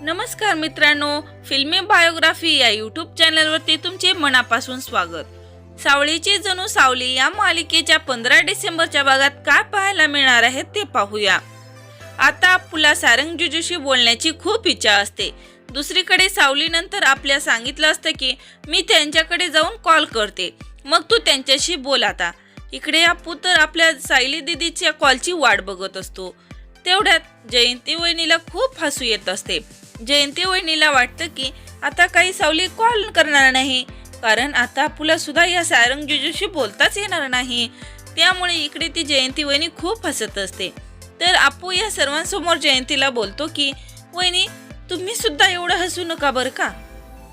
नमस्कार मित्रांनो फिल्मी बायोग्राफी या यूट्यूब चॅनलवरती तुमचे मनापासून स्वागत. सावळीची जणू सावली या मालिकेच्या पंधरा डिसेंबरच्या भागात काय पाहायला मिळणार आहे ते पाहूया. आता आपला सारंग जुजूशी बोलण्याची खूप इच्छा असते. दुसरीकडे सावलीनंतर आपल्या सांगितलं असतं की मी त्यांच्याकडे जाऊन कॉल करते. मग तू त्यांच्याशी बोल आता. इकडे आपू तर आपल्या सायली दिदीच्या कॉलची वाट बघत असतो. तेवढ्यात जयंती वहिनीला खूप हसू येत असते. जयंती वहिनीला वाटतं की आता काही सावली कॉल करणार नाही. कारण आता अप्पूला सुद्धा या सारंग जुजूशी बोलताच येणार नाही. त्यामुळे इकडे ती जयंती वहिनी खूप हसत असते. तर आपू या सर्वांसमोर जयंतीला बोलतो की वहिनी तुम्ही सुद्धा एवढं हसू नका बरं का?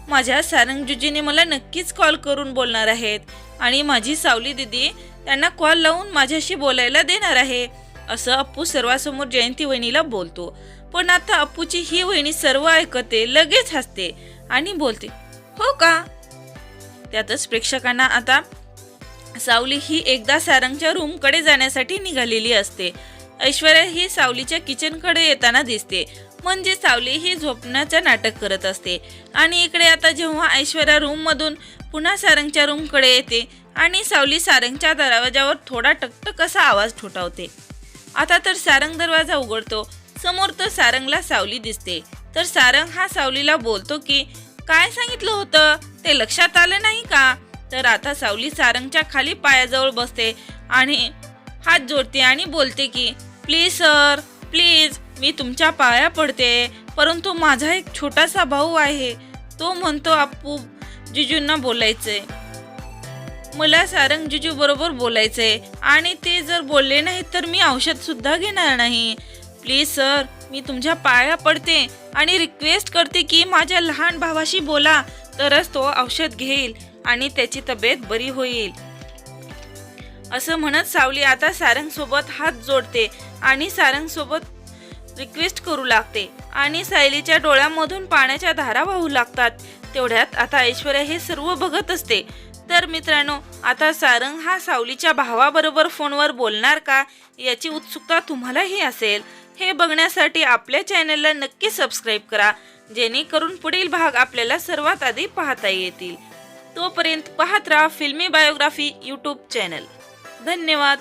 माझ्या सारंगजुजीने मला नक्कीच कॉल करून बोलणार आहेत आणि माझी सावली दिदी त्यांना कॉल लावून माझ्याशी बोलायला देणार आहे. असं अप्पू सर्वांसमोर जयंती वहिनीला बोलतो. पण आता अप्पूची ही वहिनी सर्व ऐकते लगेच हसते आणि बोलते हो का? त्यातच प्रेक्षकांना आता सावली ही एकदा सारंगच्या रूमकडे जाण्यासाठी निघालेली असते. ऐश्वर्या ही सावलीच्या किचनकडे येताना दिसते. म्हणजे सावली ही झोपण्याचं नाटक करत असते. आणि इकडे आता जेव्हा ऐश्वर्या रूममधून पुन्हा सारंगच्या रूमकडे येते आणि सावली सारंगच्या दरवाजावर थोडा टकटक असा आवाज ठोठावते. आता तर सारंग दरवाजा उघडतो. समोर तर सारंगला सावली दिसते. तर सारंग हा सावलीला बोलतो की काय सांगितलं होतं? ते लक्षात आलं नाही का? तर आता सावली सारंगच्या खाली पायाजवळ बसते आणि हात जोडते आणि बोलते की प्लीज सर प्लीज मी तुमच्या पाया पडते. परंतु माझा एक छोटासा भाऊ आहे. तो म्हणतो आपू जिजूंना बोलायचंय. मला सारंग जिजू बरोबर बोलायचंय. आणि ते जर बोलले नाही तर मी औषध सुद्धा घेणार नाही. प्लीज सर मी तुमच्या पाया पडते आणि रिक्वेस्ट करते की माझ्या लहान भावाशी बोला तरच तो औषध घेईल आणि त्याची तब्येत बरी होईल. असं म्हणत सावली आता सारंग सोबत हात जोडते आणि सारंग सोबत रिक्वेस्ट करू लागते आणि सायलीच्या डोळ्यामधून पाण्याच्या धारा वाहू लागतात. तेवढ्यात आता ऐश्वर्या हे सर्व बघत असते. तर मित्रांनो आता सारंग हा सावलीच्या भावाबरोबर फोनवर बोलणार का? याची उत्सुकता तुम्हालाही असेल. हे बघण्यासाठी आपल्या चॅनलला नक्की सबस्क्राईब करा जेणेकरून पुढील भाग आपल्याला सर्वात आधी पाहता येतील. तोपर्यंत पाहत राहा फिल्मी बायोग्राफी यूट्यूब चॅनल धन्यवाद.